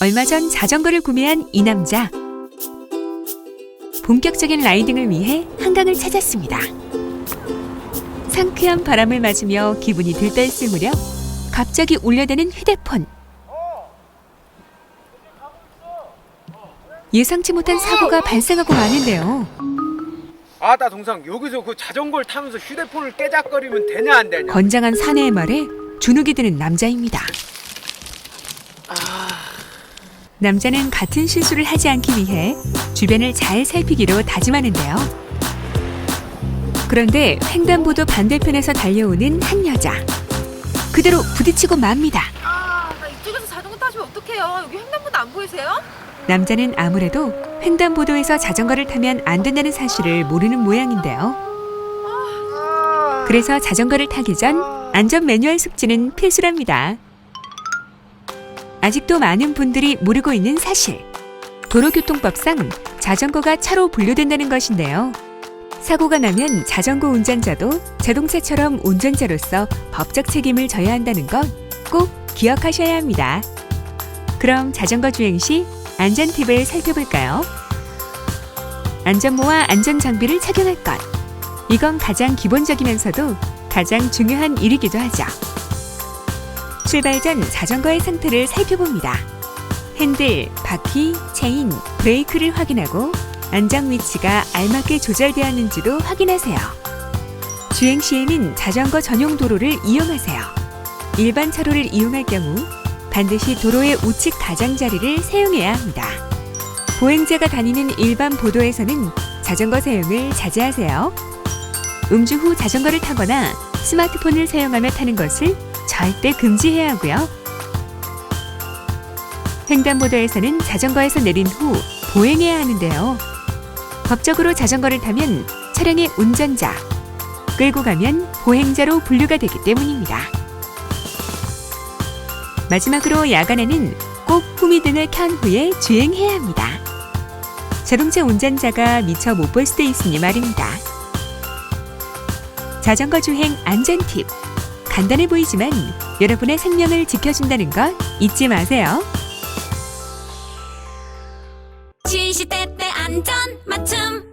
얼마 전 자전거를 구매한 이 남자. 본격적인 라이딩을 위해 한강을 찾았습니다. 상쾌한 바람을 맞으며 기분이 들떠있을 무렵 갑자기 울려대는 휴대폰. 예상치 못한 사고가 발생하고 마는데요. 아나 동상 여기서 그 자전거를 타면서 휴대폰을 깨작거리면 되냐 안 되냐 건장한 사내의 말에 주눅이 드는 남자입니다. 남자는 같은 실수를 하지 않기 위해 주변을 잘 살피기로 다짐하는데요. 그런데 횡단보도 반대편에서 달려오는 한 여자. 그대로 부딪히고 맙니다. 아, 나 이쪽에서 자전거 타시면 어떡해요? 여기 횡단보도 안 보이세요? 남자는 아무래도 횡단보도에서 자전거를 타면 안 된다는 사실을 모르는 모양인데요. 그래서 자전거를 타기 전 안전 매뉴얼 숙지는 필수랍니다. 아직도 많은 분들이 모르고 있는 사실. 도로교통법상 자전거가 차로 분류된다는 것인데요. 사고가 나면 자전거 운전자도 자동차처럼 운전자로서 법적 책임을 져야 한다는 것 꼭 기억하셔야 합니다. 그럼 자전거 주행 시 안전 팁을 살펴볼까요? 안전모와 안전 장비를 착용할 것. 이건 가장 기본적이면서도 가장 중요한 일이기도 하죠. 출발 전 자전거의 상태를 살펴봅니다. 핸들, 바퀴, 체인, 브레이크를 확인하고 안장 위치가 알맞게 조절되었는지도 확인하세요. 주행 시에는 자전거 전용 도로를 이용하세요. 일반 차로를 이용할 경우 반드시 도로의 우측 가장자리를 사용해야 합니다. 보행자가 다니는 일반 보도에서는 자전거 사용을 자제하세요. 음주 후 자전거를 타거나 스마트폰을 사용하며 타는 것을 절대 금지해야 하고요. 횡단보도에서는 자전거에서 내린 후 보행해야 하는데요. 법적으로 자전거를 타면 차량의 운전자, 끌고 가면 보행자로 분류가 되기 때문입니다. 마지막으로 야간에는 꼭 후미등을 켠 후에 주행해야 합니다. 자동차 운전자가 미처 못 볼 수도 있으니 말입니다. 자전거 주행 안전 팁. 간단해 보이지만 여러분의 생명을 지켜준다는 것 잊지 마세요. 시시때때 안전 맞춤